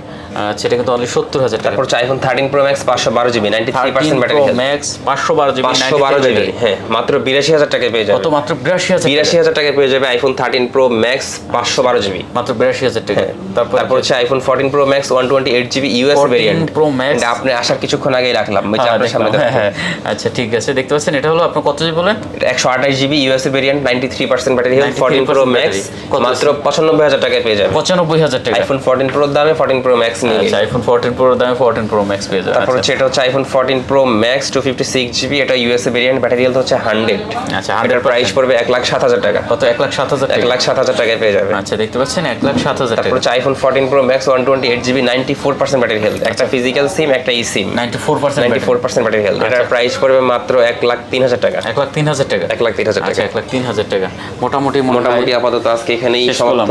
আচ্ছা কিন্তু অনলি সত্তর হাজার টাকা। তারপর আইফোন থার্টিন প্রো ম্যাক্স পাঁচশো বারো GB ninety three percent battery pro max পাঁচশো বারো জিবি পাঁচশো বারো জিবি হ্যাঁ মাত্র বিরাশি হাজার টাকায় পেয়ে যাবে। কত মাত্র? বিরাশি হাজার বিরাশি হাজার টাকায় পেয়ে যাবে আইফোন থার্টিন প্রো ম্যাক্স পাঁচশো বারো জিবি মাত্র বিরাশি হাজার টাকা। হ্যাঁ। তারপর তারপর হচ্ছে iPhone fourteen pro max one twenty eight GB US 14 variant Pro Max। আপনি আসার কিছুক্ষণ আগেই রাখলাম হ্যাঁ, আপনার সামনে হ্যাঁ। আচ্ছা ঠিক আছে। দেখতে পাচ্ছেন এটা হলো আপনার কত জিবি বলেন? একশো আঠাশ GB USA variant ninety three percent battery health 93% fourteen pro max মাত্র পঁচানব্বই হাজার টাকায় পেয়ে যাবে। পঁচানব্বই হাজার টাকা। আইফোন ফোরটিন প্রোর দামে ফোরটিন প্রো ম্যাক্স নিয়ে আচ্ছা আইফোন ফোরটিন প্রো দামে ফোরটিন প্রো ম্যাক্স পেয়ে যাবেন। তারপর আচ্ছা। হচ্ছে এটা হচ্ছে iPhone fourteen pro max two fifty six GB এটা ইউএসএ ভেরিয়েন্ট ব্যাটারি হেলথ হচ্ছে হান্ড্রেড আচ্ছা 100% প্রাইস পড়বে এক লাখ সাত হাজার টাকা। কত? এক লাখ সাত হাজার এক টাকা লাখ সাত হাজার টাকায় পেয়ে যাবে। আচ্ছা দেখতে পাচ্ছেন এক লাখ সাত হাজার তারপর হচ্ছে iPhone fourteen pro max one twenty eight GB ninety four percent battery health একটা ফিজিক্যাল সিম একটা e SIM ninety four percent ninety four percent battery health এটার। প্রাইস পড়বে মাত্র এক লাখ তিন হাজার টাকা। এক লাখ তিন হাজার টাকা। এক লাখ তিন হাজার আচ্ছা টাকা এক লাখ তিন হাজার টাকা। মোটামুটি মোটামুটি আপাতত আজকে এখানেই শেষ সমাপ্ত।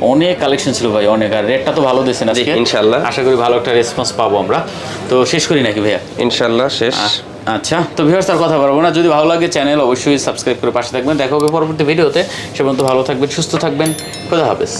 অনেক কালেকশন ছিল ভাই অনেক। আর রেটটা তো ভালো দিয়েছেন আজকে। ইনশাল্লাহ। আশা করি ভালো একটা রেসপন্স পাবো আমরা। তো শেষ করি নাকি ভাইয়া? ইনশাল্লাহ শেষ। আচ্ছা তো ভিউয়ার্স আর কথা বলব না। যদি ভালো লাগে চ্যানেল অবশ্যই সাবস্ক্রাইব করে পাশে থাকবেন। দেখা হবে পরবর্তী ভিডিওতে সে পর্যন্ত ভালো থাকবেন সুস্থ থাকবেন। খোদা হাফেজ।